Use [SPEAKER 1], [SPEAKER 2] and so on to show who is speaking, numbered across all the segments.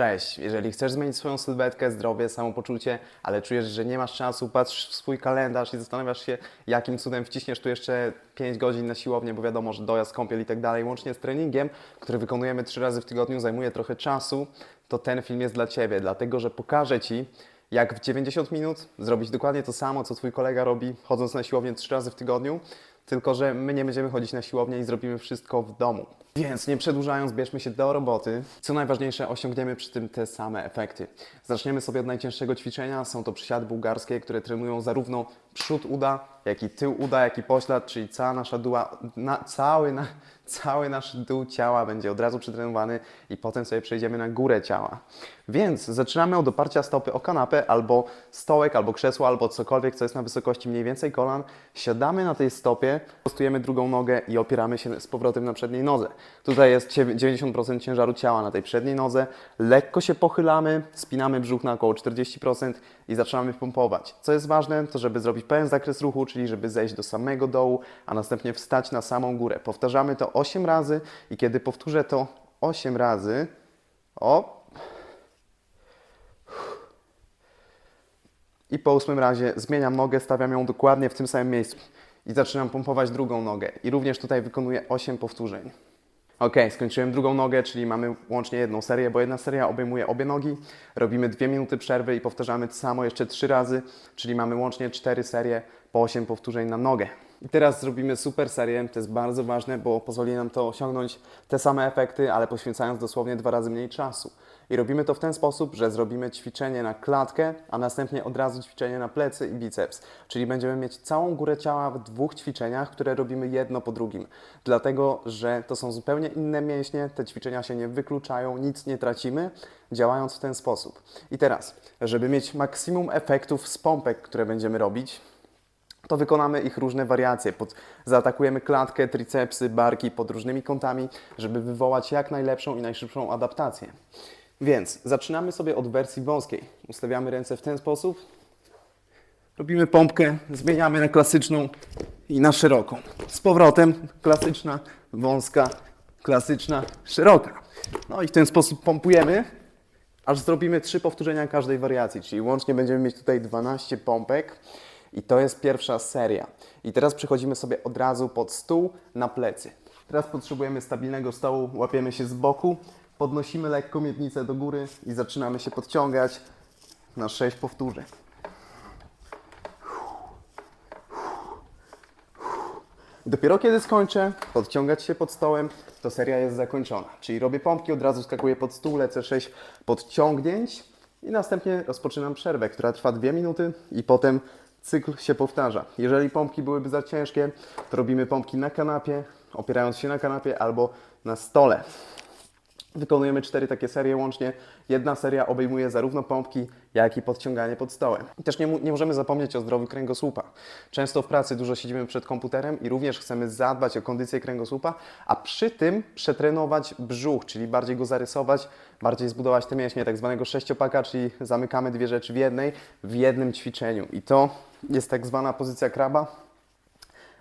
[SPEAKER 1] Cześć, jeżeli chcesz zmienić swoją sylwetkę, zdrowie, samopoczucie, ale czujesz, że nie masz czasu, patrzysz w swój kalendarz i zastanawiasz się, jakim cudem wciśniesz tu jeszcze 5 godzin na siłownię, bo wiadomo, że dojazd, kąpiel i tak dalej, łącznie z treningiem, który wykonujemy 3 razy w tygodniu, zajmuje trochę czasu, to ten film jest dla Ciebie, dlatego że pokażę Ci, jak w 90 minut zrobić dokładnie to samo, co Twój kolega robi, chodząc na siłownię 3 razy w tygodniu, tylko że my nie będziemy chodzić na siłownię i zrobimy wszystko w domu. Więc nie przedłużając, bierzmy się do roboty. Co najważniejsze, osiągniemy przy tym te same efekty. Zaczniemy sobie od najcięższego ćwiczenia. Są to przysiady bułgarskie, które trenują zarówno przód uda, jak i tył uda, jak i poślad, czyli cała nasza duła, na, cały, na, cały nasz dół ciała będzie od razu przetrenowany i potem sobie przejdziemy na górę ciała. Więc zaczynamy od oparcia stopy o kanapę, albo stołek, albo krzesło, albo cokolwiek, co jest na wysokości mniej więcej kolan. Siadamy na tej stopie, prostujemy drugą nogę i opieramy się z powrotem na przedniej nodze. Tutaj jest cie- 90% ciężaru ciała na tej przedniej nodze. Lekko się pochylamy, spinamy brzuch na około 40% i zaczynamy pompować. Co jest ważne, to żeby zrobić pełen zakres ruchu, czyli żeby zejść do samego dołu, a następnie wstać na samą górę. Powtarzamy to 8 razy i kiedy powtórzę to 8 razy, o, I po ósmym razie zmieniam nogę, stawiam ją dokładnie w tym samym miejscu i zaczynam pompować drugą nogę. I również tutaj wykonuję 8 powtórzeń. Ok, skończyłem drugą nogę, czyli mamy łącznie jedną serię, bo jedna seria obejmuje obie nogi. Robimy 2 minuty przerwy i powtarzamy to samo jeszcze 3 razy, czyli mamy łącznie 4 serie po 8 powtórzeń na nogę. I teraz zrobimy super serię, to jest bardzo ważne, bo pozwoli nam to osiągnąć te same efekty, ale poświęcając dosłownie dwa razy mniej czasu. I robimy to w ten sposób, że zrobimy ćwiczenie na klatkę, a następnie od razu ćwiczenie na plecy i biceps. Czyli będziemy mieć całą górę ciała w dwóch ćwiczeniach, które robimy jedno po drugim. Dlatego, że to są zupełnie inne mięśnie, te ćwiczenia się nie wykluczają, nic nie tracimy, działając w ten sposób. I teraz, żeby mieć maksimum efektów z pompek, które będziemy robić, to wykonamy ich różne wariacje. Pod, zaatakujemy klatkę, tricepsy, barki pod różnymi kątami, żeby wywołać jak najlepszą i najszybszą adaptację. Więc zaczynamy sobie od wersji wąskiej. Ustawiamy ręce w ten sposób. Robimy pompkę, zmieniamy na klasyczną i na szeroką. Z powrotem klasyczna, wąska, klasyczna, szeroka. No i w ten sposób pompujemy, aż zrobimy trzy powtórzenia każdej wariacji, czyli łącznie będziemy mieć tutaj 12 pompek i to jest pierwsza seria. I teraz przechodzimy sobie od razu pod stół na plecy. Teraz potrzebujemy stabilnego stołu, łapiemy się z boku, podnosimy lekko miednicę do góry i zaczynamy się podciągać na 6 powtórzeń. Dopiero kiedy skończę podciągać się pod stołem, to seria jest zakończona. Czyli robię pompki, od razu skakuję pod stół, lecę 6 podciągnięć i następnie rozpoczynam przerwę, która trwa 2 minuty i potem cykl się powtarza. Jeżeli pompki byłyby za ciężkie, to robimy pompki na kanapie, opierając się na kanapie albo na stole. Wykonujemy cztery takie serie łącznie. Jedna seria obejmuje zarówno pompki, jak i podciąganie pod stołem. Też nie, nie możemy zapomnieć o zdrowiu kręgosłupa. Często w pracy dużo siedzimy przed komputerem i również chcemy zadbać o kondycję kręgosłupa, a przy tym przetrenować brzuch, czyli bardziej go zarysować, bardziej zbudować te mięśnie tak zwanego sześciopaka, czyli zamykamy dwie rzeczy w jednej, w jednym ćwiczeniu. I to jest tak zwana pozycja kraba,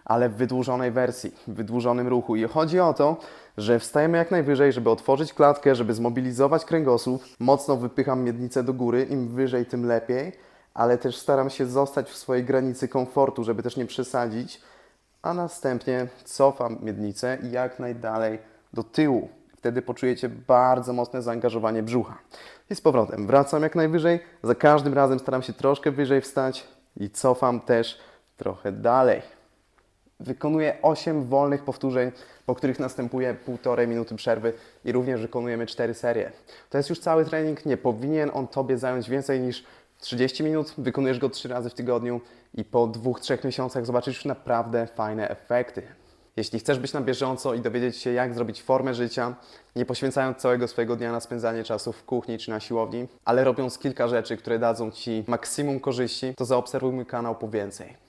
[SPEAKER 1] ale w wydłużonej wersji, w wydłużonym ruchu. I chodzi o to, że wstajemy jak najwyżej, żeby otworzyć klatkę, żeby zmobilizować kręgosłup. Mocno wypycham miednicę do góry, im wyżej, tym lepiej, ale też staram się zostać w swojej granicy komfortu, żeby też nie przesadzić, a następnie cofam miednicę jak najdalej do tyłu. Wtedy poczujecie bardzo mocne zaangażowanie brzucha. I z powrotem wracam jak najwyżej, za każdym razem staram się troszkę wyżej wstać i cofam też trochę dalej. Wykonuję 8 wolnych powtórzeń, po których następuje półtorej minuty przerwy i również wykonujemy 4 serie. To jest już cały trening, nie powinien on Tobie zająć więcej niż 30 minut. Wykonujesz go 3 razy w tygodniu i po 2-3 miesiącach zobaczysz już naprawdę fajne efekty. Jeśli chcesz być na bieżąco i dowiedzieć się, jak zrobić formę życia, nie poświęcając całego swojego dnia na spędzanie czasu w kuchni czy na siłowni, ale robiąc kilka rzeczy, które dadzą Ci maksimum korzyści, to zaobserwuj mój kanał po więcej.